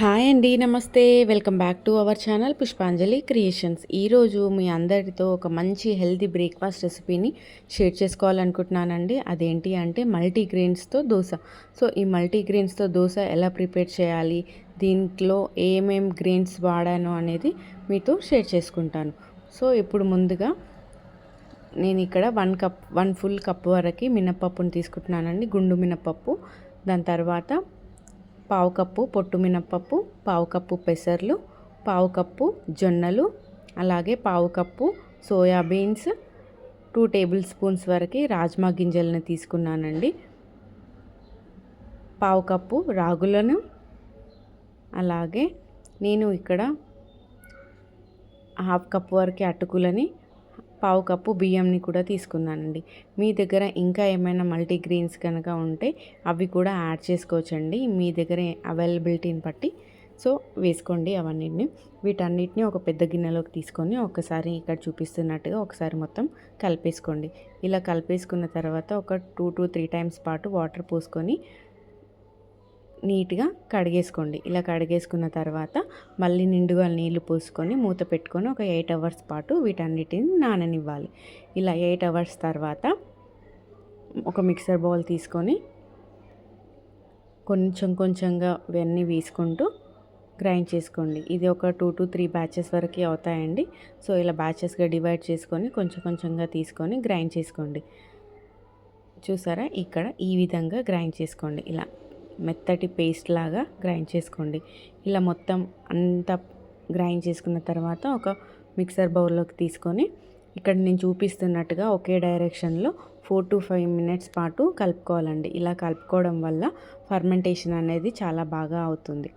Hi అండి నమస్తే. Welcome back to our channel Pushpanjali creations. ఈరోజు మీ అందరితో ఒక మంచి హెల్తీ బ్రేక్ఫాస్ట్ రెసిపీని షేర్ చేసుకోవాలనుకుంటున్నానండి. అదేంటి అంటే మల్టీగ్రెయిన్స్తో దోశ. సో ఈ మల్టీగ్రెయిన్స్తో దోశ ఎలా ప్రిపేర్ చేయాలి? దీంట్లో ఏమేం గ్రెయిన్స్ వాడాను అనేది మీతో షేర్ చేసుకుంటాను. సో ఇప్పుడు ముందుగా నేను ఇక్కడ one cup one full cup వరకు మినప్పప్పుని తీసుకుంటున్నానండి. గుండు మినప్పప్పు దాని తర్వాత పావు కప్పు పొట్టు మినప్పప్పు పావు కప్పు పెసర్లు పావు కప్పు జొన్నలు అలాగే పావు cup soybeans two tablespoons వరకు రాజ్మా గింజలను తీసుకున్నానండి. పావు కప్పు రాగులను అలాగే నేను ఇక్కడ హాఫ్ కప్ వరకు అటుకులని పావు కప్పు బియ్యంని కూడా తీసుకున్నానండి. మీ దగ్గర ఇంకా ఏమైనా మల్టీగ్రెయిన్స్ కనుక ఉంటే అవి కూడా యాడ్ చేసుకోవచ్చండి. మీ దగ్గర అవైలబిలిటీని బట్టి. సో వేసుకోండి అవన్నిటిని. వీటన్నిటిని ఒక పెద్ద గిన్నెలోకి తీసుకొని ఒకసారి ఇక్కడ చూపిస్తున్నట్టుగా ఒకసారి మొత్తం కలిపేసుకోండి. ఇలా కలిపేసుకున్న తర్వాత ఒక టూ టు త్రీ టైమ్స్ పాటు వాటర్ పోసుకొని నీట్గా కడిగేసుకోండి. ఇలా కడిగేసుకున్న తర్వాత మళ్ళీ నిండుగా నీళ్ళు పోసుకొని మూత పెట్టుకొని ఒక ఎయిట్ అవర్స్ పాటు వీటన్నిటిని నాననివ్వాలి. ఇలా ఎయిట్ అవర్స్ తర్వాత ఒక మిక్సర్ బౌల్ తీసుకొని కొంచెం కొంచెంగా ఇవన్నీ వేసుకుంటూ గ్రైండ్ చేసుకోండి. ఇది ఒక టూ టు త్రీ బ్యాచెస్ వరకు అవుతాయండి. సో ఇలా బ్యాచెస్గా డివైడ్ చేసుకొని కొంచెం కొంచెంగా తీసుకొని గ్రైండ్ చేసుకోండి. చూసారా? ఇక్కడ ఈ విధంగా గ్రైండ్ చేసుకోండి. ఇలా మెత్తటి పేస్ట్ లాగా గ్రైండ్ చేసుకోండి. ఇలా మొత్తం అంతా గ్రైండ్ చేసుకున్న తర్వాత ఒక మిక్సర్ బౌల్లోకి తీసుకొని ఇక్కడ నేను చూపిస్తున్నట్టుగా ఒకే డైరెక్షన్లో ఫోర్ టు ఫైవ్ మినిట్స్ పాటు కలుపుకోవాలండి. ఇలా కలుపుకోవడం వల్ల ఫర్మెంటేషన్ అనేది చాలా బాగా అవుతుంది.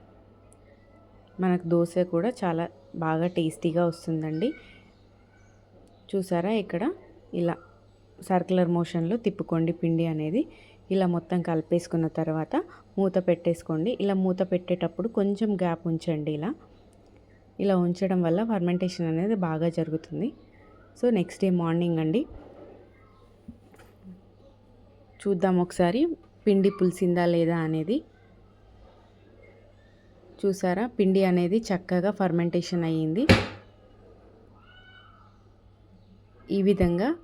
మనకు దోశ కూడా చాలా బాగా టేస్టీగా వస్తుందండి. చూసారా ఇక్కడ? ఇలా సర్కులర్ మోషన్లో తిప్పుకోండి పిండి అనేది. ఇలా మొత్తం కలిపేసుకున్న తర్వాత మూత పెట్టేసుకోండి. ఇలా మూత పెట్టేటప్పుడు కొంచెం గ్యాప్ ఉంచండి ఇలా. ఇలా ఉంచడం వల్ల ఫర్మెంటేషన్ అనేది బాగా జరుగుతుంది. సో నెక్స్ట్ డే మార్నింగ్ అండి. చూద్దాం ఒకసారి పిండి పులిసిందా లేదా అనేది. చూసారా? పిండి అనేది చక్కగా ఫర్మెంటేషన్ అయ్యింది. ఈ విధంగా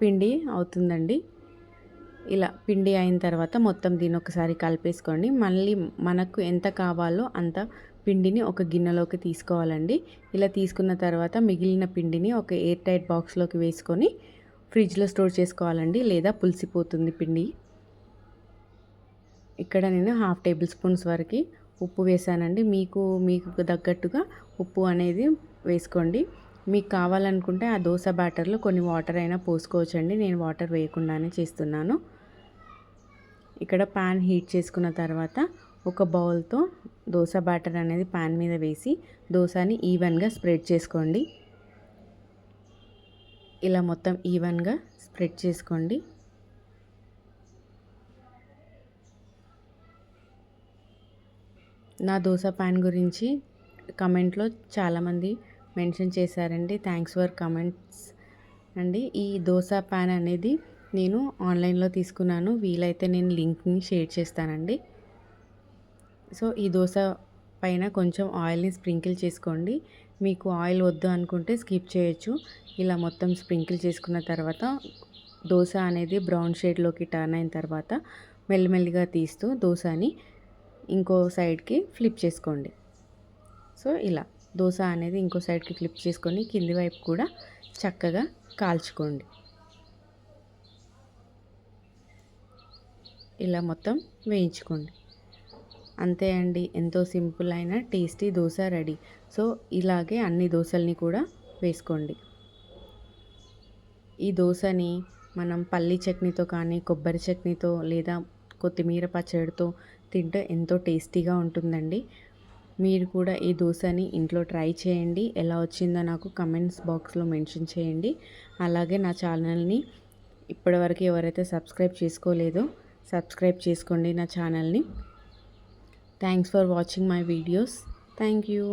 పిండి అవుతుందండి. ఇలా పిండి అయిన తర్వాత మొత్తం దీన్ని ఒకసారి కలిపేసుకోండి. మళ్ళీ మనకు ఎంత కావాలో అంత పిండిని ఒక గిన్నెలోకి తీసుకోవాలండి. ఇలా తీసుకున్న తర్వాత మిగిలిన పిండిని ఒక ఎయిర్ టైట్ బాక్స్లోకి వేసుకొని ఫ్రిడ్జ్లో స్టోర్ చేసుకోవాలండి. లేదా పులిసిపోతుంది పిండి. ఇక్కడ నేను హాఫ్ టేబుల్ స్పూన్స్ వరకు ఉప్పు వేసానండి. మీకు మీకు తగ్గట్టుగా ఉప్పు అనేది వేసుకోండి. మీకు కావాలనుకుంటే ఆ దోశ బ్యాటర్లో కొన్ని వాటర్ అయినా పోసుకోవచ్చండి. నేను వాటర్ వేయకుండానే చేస్తున్నాను. ఇక్కడ ప్యాన్ హీట్ చేసుకున్న తర్వాత ఒక బౌల్తో దోశ బ్యాటర్ అనేది ప్యాన్ మీద వేసి దోశని ఈవెన్గా స్ప్రెడ్ చేసుకోండి. ఇలా మొత్తం ఈవెన్గా స్ప్రెడ్ చేసుకోండి. నా దోశ ప్యాన్ గురించి కమెంట్లో చాలామంది మెన్షన్ చేశారండి. Thanks for comments. అండి ఈ దోశ ప్యాన్ అనేది నేను ఆన్లైన్లో తీసుకున్నాను. వీలైతే నేను లింక్ని షేర్ చేస్తానండి. సో ఈ దోశ పైన కొంచెం ఆయిల్ని స్ప్రింకిల్ చేసుకోండి. మీకు ఆయిల్ వద్దు అనుకుంటే స్కిప్ చేయొచ్చు. ఇలా మొత్తం స్ప్రింకిల్ చేసుకున్న తర్వాత దోశ అనేది బ్రౌన్ షేడ్లోకి టర్న్ అయిన తర్వాత మెల్లిమెల్లిగా తీస్తూ దోశని ఇంకో సైడ్కి ఫ్లిప్ చేసుకోండి. సో ఇలా. దోశ అనేది ఇంకో సైడ్కి ఫ్లిప్ చేసుకొని కింది వైపు కూడా చక్కగా కాల్చుకోండి. ఇలా మొత్తం వేయించుకోండి. అంతే అండి ఎంతో సింపుల్ అయిన టేస్టీ దోశ రెడీ. సో ఇలాగే అన్ని దోశల్ని కూడా వేసుకోండి. ఈ దోశని మనం పల్లి చట్నీతో కానీ కొబ్బరి చట్నీతో లేదా కొత్తిమీర పచ్చడితో తింటే ఎంతో టేస్టీగా ఉంటుందండి. మీరు కూడా ఈ దోశని ఇంట్లో ట్రై చేయండి. ఎలా వచ్చిందో నాకు కమెంట్స్ బాక్స్లో మెన్షన్ చేయండి. అలాగే నా ఛానల్ని ఇప్పటివరకు ఎవరైతే సబ్స్క్రైబ్ చేసుకోలేదో సబ్స్క్రైబ్ చేసుకోండి నా ఛానల్ని. Thanks for watching my videos. Thank you.